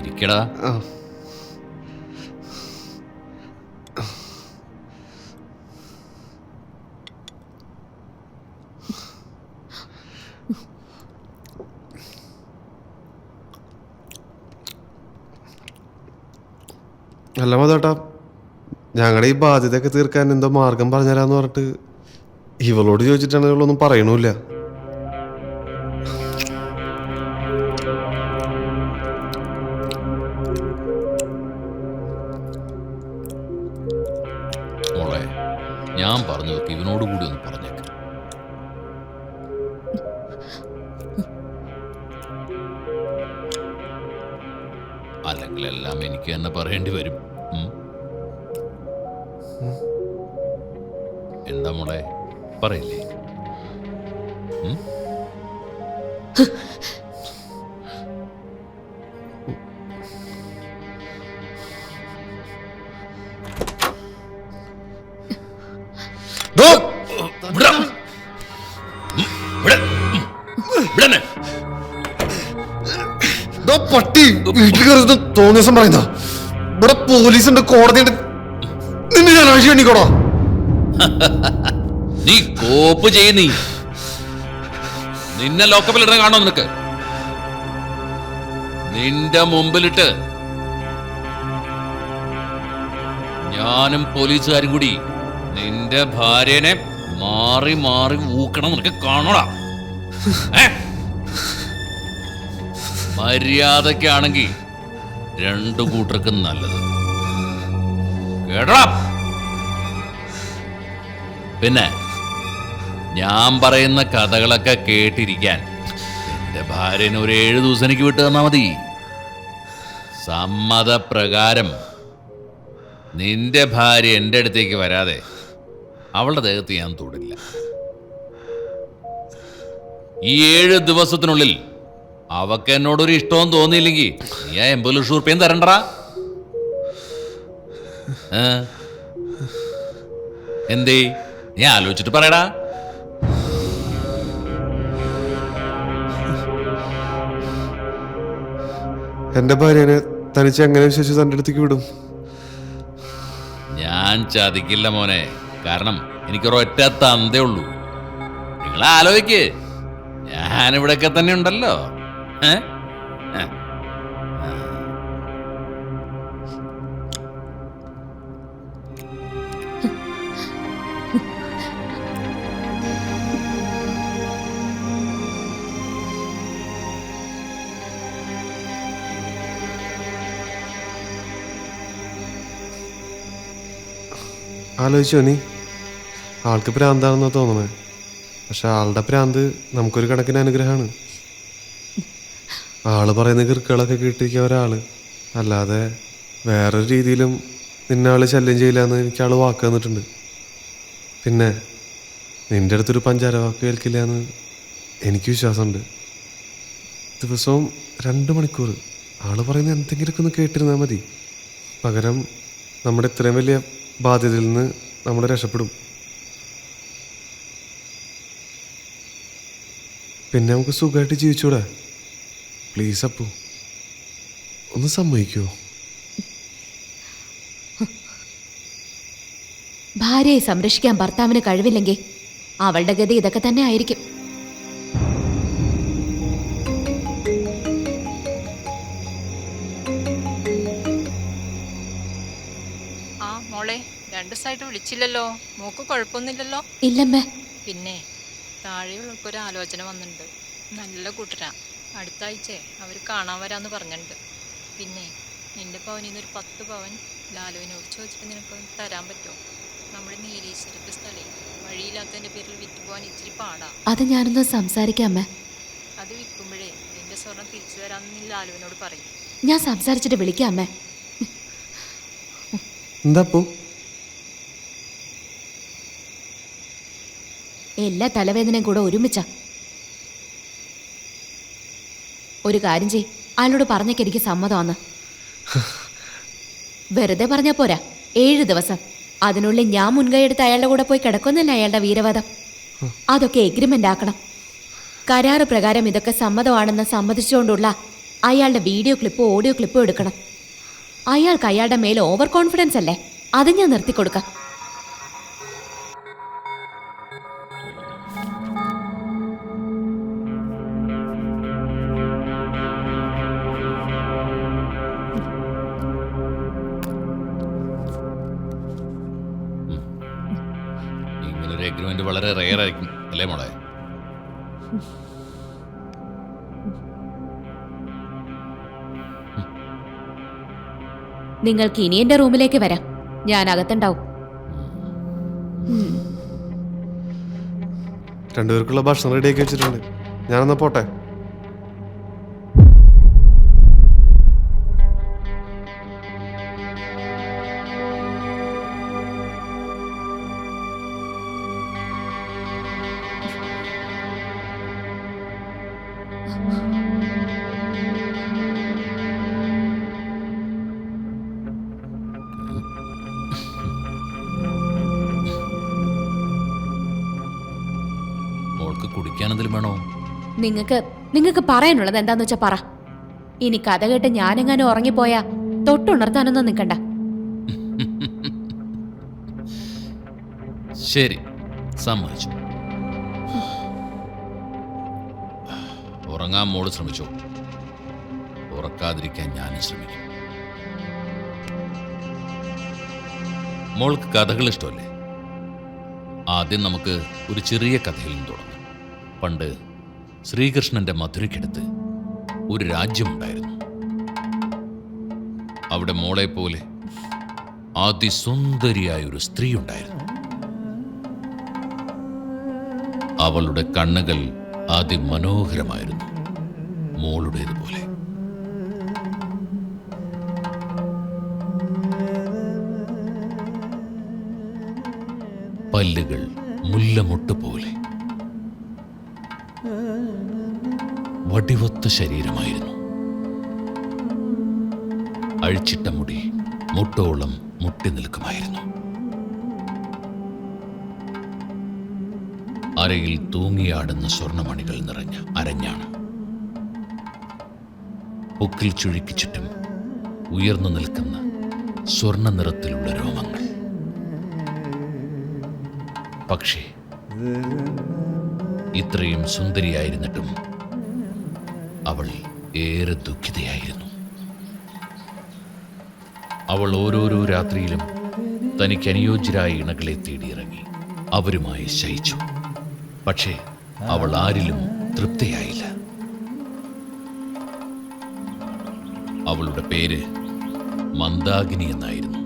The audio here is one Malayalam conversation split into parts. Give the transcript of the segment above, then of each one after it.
ഇരിക്കടാ. അല്ല മതേട്ടാ ഞങ്ങളുടെ ഈ ബാധ്യതയൊക്കെ തീർക്കാൻ എന്തോ മാർഗം പറഞ്ഞുതരാന്ന് പറഞ്ഞിട്ട് ഇവളോട് ചോദിച്ചിട്ടാണെങ്കിൽ ഇവളൊന്നും പറയണമില്ല അല്ലെങ്കിൽ എല്ലാം എനിക്ക് തന്നെ പറയേണ്ടി വരും. എന്താ മോളെ? പറയില്ലേ? വീട്ടിൽ കയറുന്ന തോന്നിയ ദിവസം പറയുന്ന ഇവിടെ പോലീസിന്റെ കോടതിയുടെ നിന്നെ ഞാൻ ആഴ്ച എണ്ണിക്കോടാ നീ കോപ്പ് ചെയ്യ നീ. നിന്നെ ലോക്കപ്പിൽ ഇടാൻ കാണോ നിനക്ക്? നിന്റെ മുമ്പിലിട്ട് ഞാനും പോലീസുകാരും കൂടി നിന്റെ ഭാര്യനെ മാറി മാറി ഊക്കണം നിനക്ക് കാണോടാ ഏ? മര്യാദക്കാണെങ്കിൽ രണ്ടു കൂട്ടർക്കും നല്ലത്. കേടാ പിന്നെ ഞാൻ പറയുന്ന കഥകളൊക്കെ കേട്ടിരിക്കാൻ എന്റെ ഭാര്യനെ ഒരു ഏഴ് ദിവസം എനിക്ക് വിട്ടു തന്നാ മതി. സമ്മതപ്രകാരം നിന്റെ ഭാര്യ എന്റെ അടുത്തേക്ക് വരാതെ അവളുടെ ദേഹത്ത് ഞാൻ തൊടില്ല. ഈ ഏഴ് ദിവസത്തിനുള്ളിൽ അവക്ക് എന്നോടൊരു ഇഷ്ടവും തോന്നിയില്ലെങ്കിൽ നീ ആ എൺപത് ലക്ഷം റുപ്യം തരണ്ടടാ. എന്തേ? നീ ആലോചിച്ചിട്ട് പറയടാ. എന്റെ ഭാര്യനെ തനിച്ച് എങ്ങനെ വിശ്വസിച്ച് തന്റെ അടുത്തേക്ക് വിടും? ഞാൻ ചതിക്കില്ല മോനെ. കാരണം എനിക്ക് എനിക്കൊരൊറ്റ തന്തേ ഉള്ളൂ. നിങ്ങൾ ആലോചിക്ക് ഞാനിവിടെയൊക്കെ തന്നെ ഉണ്ടല്ലോ. ആലോചിച്ചോ നീ. ആൾക്ക് പ്രാന്താണെന്നാണ് തോന്നണേ. പക്ഷെ ആളുടെ പ്രാന്ത് നമുക്കൊരു കണക്കിന് അനുഗ്രഹമാണ്. ആൾ പറയുന്ന കിറുക്കുകളൊക്കെ കിട്ടിയിരിക്കുക ഒരാൾ. അല്ലാതെ വേറൊരു രീതിയിലും നിന്നെ ആൾ ശല്യം ചെയ്യില്ല എന്ന് എനിക്ക് ആൾ വാക്ക് തന്നിട്ടുണ്ട്. പിന്നെ നിന്റെ അടുത്തൊരു പഞ്ചാര വാക്ക് കേൾക്കില്ല എന്ന് എനിക്ക് വിശ്വാസമുണ്ട്. ദിവസവും രണ്ട് മണിക്കൂർ ആൾ പറയുന്ന എന്തെങ്കിലുമൊക്കെ ഒന്ന് കേട്ടിരുന്നാൽ മതി. പകരം നമ്മുടെ ഇത്രയും വലിയ ബാധ്യതയിൽ നിന്ന് നമ്മൾ രക്ഷപ്പെടും. പിന്നെ നമുക്ക് സുഖമായിട്ട് ജീവിച്ചൂടെ. പ്ലീസ് അപ്പു ഒന്ന് സമ്മതിക്കോ. ഭാര്യയെ സംരക്ഷിക്കാൻ ഭർത്താവിന് കഴിവില്ലെങ്കിൽ അവളുടെ ഗതി ഇതൊക്കെ തന്നെ ആയിരിക്കും. ആ മോളെ രണ്ട് ദിവസമായിട്ട് വിളിച്ചില്ലല്ലോ. മോക്ക് കുഴപ്പമൊന്നുമില്ലല്ലോ. ഇല്ലമ്മേ. പിന്നെ താഴെയുള്ളവർക്കൊരു ആലോചന വന്നിട്ടുണ്ട്. നല്ല കൂട്ടരാ. അടുത്ത ആഴ്ച അവർ കാണാൻ വരാമെന്ന് പറഞ്ഞിട്ടുണ്ട്. പിന്നെ നിന്റെ പവനിൽ നിന്നൊരു ഒരു പത്ത് പവൻ ലാലുവിനോട് ചോദിച്ചിട്ട് നിനക്ക് തരാൻ പറ്റുമോ? നമ്മുടെ നീലീശ്വരത്തെ സ്ഥലേ. വഴിയില്ലാത്തതിന്റെ പേരിൽ വിറ്റുപോകാൻ ഇച്ചിരി പാടാ. അത് ഞാനൊന്ന് സംസാരിക്കാമേ അമ്മേ. അത് വിൽക്കുമ്പോഴേ നിന്റെ സ്വർണം തിരിച്ചു തരാമെന്ന് നീ ലാലുവിനോട് പറയും. ഞാൻ സംസാരിച്ചിട്ട് വിളിക്കാമേ അമ്മേ. എന്താ പോ? എല്ലാ തലവേദനയും കൂടെ ഒരുമിച്ച. ഒരു കാര്യം ചെയ് അയാളോട് പറഞ്ഞേക്ക് എനിക്ക് സമ്മതമാണ് വെറുതെ പറഞ്ഞാ പോരാ. ഏഴ് ദിവസം. അതിനുള്ളിൽ ഞാൻ മുൻകൈ എടുത്ത് അയാളുടെ കൂടെ പോയി കിടക്കുന്നല്ല അയാളുടെ വീരവാദം? അതൊക്കെ എഗ്രിമെന്റ് ആക്കണം. കരാറ് പ്രകാരം ഇതൊക്കെ സമ്മതമാണെന്ന് സമ്മതിച്ചുകൊണ്ടുള്ള അയാളുടെ വീഡിയോ ക്ലിപ്പോ ഓഡിയോ ക്ലിപ്പോ എടുക്കണം. അയാൾക്ക് അയാളുടെ മേൽ ഓവർ കോൺഫിഡൻസ് അല്ലേ? അത് ഞാൻ നിർത്തിക്കൊടുക്കാം. നിങ്ങൾക്ക് ഇനി എന്റെ റൂമിലേക്ക് വരാം. ഞാൻ അകത്തുണ്ടാവും. രണ്ടുപേർക്കുള്ള ഭക്ഷണം റെഡിയാക്കി വെച്ചിട്ടുണ്ട്. ഞാനെന്നാ പോട്ടെ? നിങ്ങൾക്ക് നിങ്ങൾക്ക് പറയാനുള്ളത് എന്താന്ന് വെച്ചാ പറ. ഇനി കഥ കേട്ട് ഞാനെങ്ങാനും ഉറങ്ങിപ്പോയാ തൊട്ടുണർത്താനൊന്നും നിൽക്കണ്ട ശരി സമ്മതിച്ചു. ഉറങ്ങാൻ മോൾ ശ്രമിച്ചു? ഉറക്കാതിരിക്കാൻ ഞാനും ശ്രമിക്കും. മോൾക്ക് കഥകൾ ഇഷ്ടമല്ലേ? ആദ്യം നമുക്ക് ഒരു ചെറിയ കഥയിൽ നിന്ന് തുടങ്ങാം. പണ്ട് ശ്രീകൃഷ്ണന്റെ മധുരയ്ക്കടുത്ത് ഒരു രാജ്യമുണ്ടായിരുന്നു. അവിടെ മോളെ പോലെ അതിസുന്ദരിയായ ഒരു സ്ത്രീ ഉണ്ടായിരുന്നു അവളുടെ കണ്ണുകൾ അതിമനോഹരമായിരുന്നു മോളുടേതുപോലെ പല്ലുകൾ മുല്ലമൊട്ട് പോലെ വടിവൊത്ത ശരീരമായിരുന്നു. അഴിച്ചിട്ട മുടി മുട്ടോളം മുട്ടി നിൽക്കുമായിരുന്നു. അരയിൽ തൂങ്ങിയാടുന്ന സ്വർണമണികൾ നിറഞ്ഞ അരഞ്ഞാണ്. പൊക്കിൽ ചുഴിക്ക് ചുറ്റും ഉയർന്നു നിൽക്കുന്ന സ്വർണ നിറത്തിലുള്ള രോമങ്ങൾ. പക്ഷേ ഇത്രയും സുന്ദരിയായിരുന്നിട്ടും അവൾ ഏറെ ദുഃഖിതയായിരുന്നു. അവൾ ഓരോരോ രാത്രിയിലും തനിക്ക് അനുയോജ്യരായ ഇണകളെ തേടിയിറങ്ങി അവരുമായി ശയിച്ചു. പക്ഷേ അവൾ ആരിലും തൃപ്തിയായില്ല. അവളുടെ പേര് മന്ദാകിനി എന്നായിരുന്നു.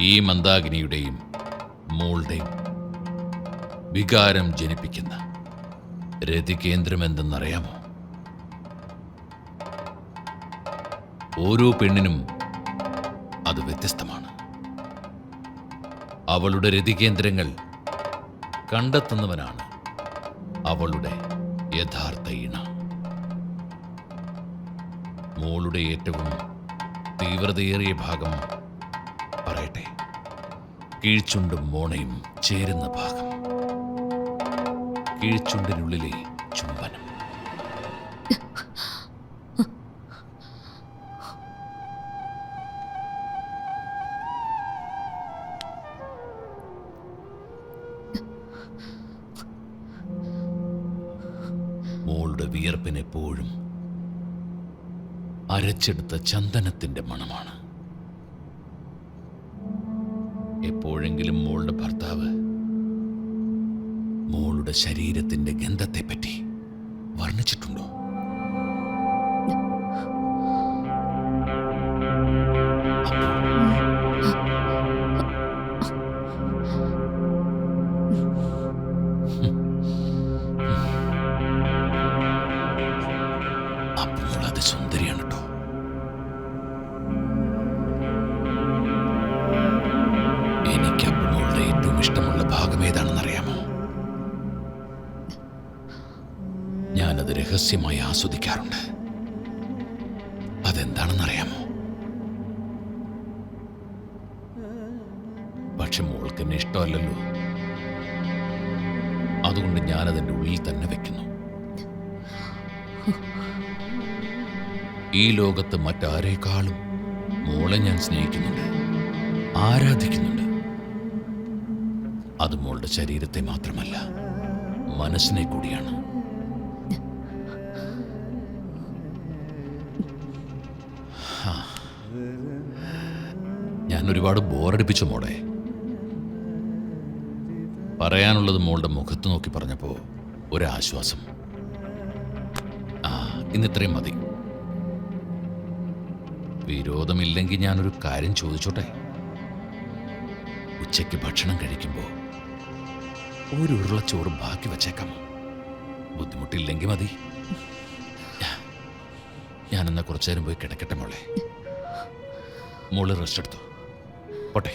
ഈ മന്ദാഗിനിയുടെയും മോളുടെയും വികാരം ജനിപ്പിക്കുന്ന രതികേന്ദ്രം എന്തെന്നറിയാമോ ഓരോ പെണ്ണിനും അത് വ്യത്യസ്തമാണ്. അവളുടെ രതികേന്ദ്രങ്ങൾ കണ്ടെത്തുന്നവനാണ് അവളുടെ യഥാർത്ഥ ഇണ. മോളുടെ ഏറ്റവും തീവ്രതയേറിയ ഭാഗം പറയട്ടെ കീഴ്ച്ചുണ്ടും മോണയും ചേരുന്ന ഭാഗം. കീഴ്ച്ചുണ്ടിനുള്ളിലെ ചുംബനം. മോളുടെ വിയർപ്പിനെപ്പോഴും അരച്ചെടുത്ത ചന്ദനത്തിന്റെ മണമാണ്. എപ്പോഴെങ്കിലും മോളുടെ മോളുടെ ശരീരത്തിന്റെ ഗന്ധത്തെപ്പറ്റി വർണിച്ചിട്ടുണ്ടോ? അപ്പോൾ അത് സുന്ദരിയാണ് കേട്ടോ എനിക്ക് അപ്പുമോളുടെ ഏറ്റവും ഇഷ്ടമുള്ള ഭാഗം ഏതാണെന്നറിയാമോ? രഹസ്യമായി ആസ്വദിക്കാറുണ്ട്. അതെന്താണെന്നറിയാമോ? പക്ഷെ മോൾക്ക് എന്നെ ഇഷ്ടമല്ലല്ലോ. അതുകൊണ്ട് ഞാൻ ഞാനതിന്റെ ഉള്ളിൽ തന്നെ വെക്കുന്നു. ഈ ലോകത്ത് മറ്റാരേക്കാളും മോളെ ഞാൻ സ്നേഹിക്കുന്നുണ്ട് ആരാധിക്കുന്നുണ്ട്. അത് മോളുടെ ശരീരത്തെ മാത്രമല്ല മനസ്സിനെ കൂടിയാണ്. ഞാൻ ഒരുപാട് ബോറടിപ്പിച്ചു മോളെ. പറയാനുള്ളത് മോളുടെ മുഖത്ത് നോക്കി പറഞ്ഞപ്പോ ഒരാശ്വാസം. ആ ഇന്നിത്രയും മതി. വിരോധമില്ലെങ്കിൽ ഞാനൊരു കാര്യം ചോദിച്ചോട്ടെ? ഉച്ചയ്ക്ക് ഭക്ഷണം കഴിക്കുമ്പോൾ ഒരു ഉരുളച്ചോറ് ബാക്കി വച്ചേക്കാം. ബുദ്ധിമുട്ടില്ലെങ്കിൽ മതി. ഞാനെന്നാ കുറച്ചു നേരം പോയി കിടക്കട്ടെ മോളെ. മോൾ റെസ്റ്റ് എടുത്തോ. പോട്ടെ.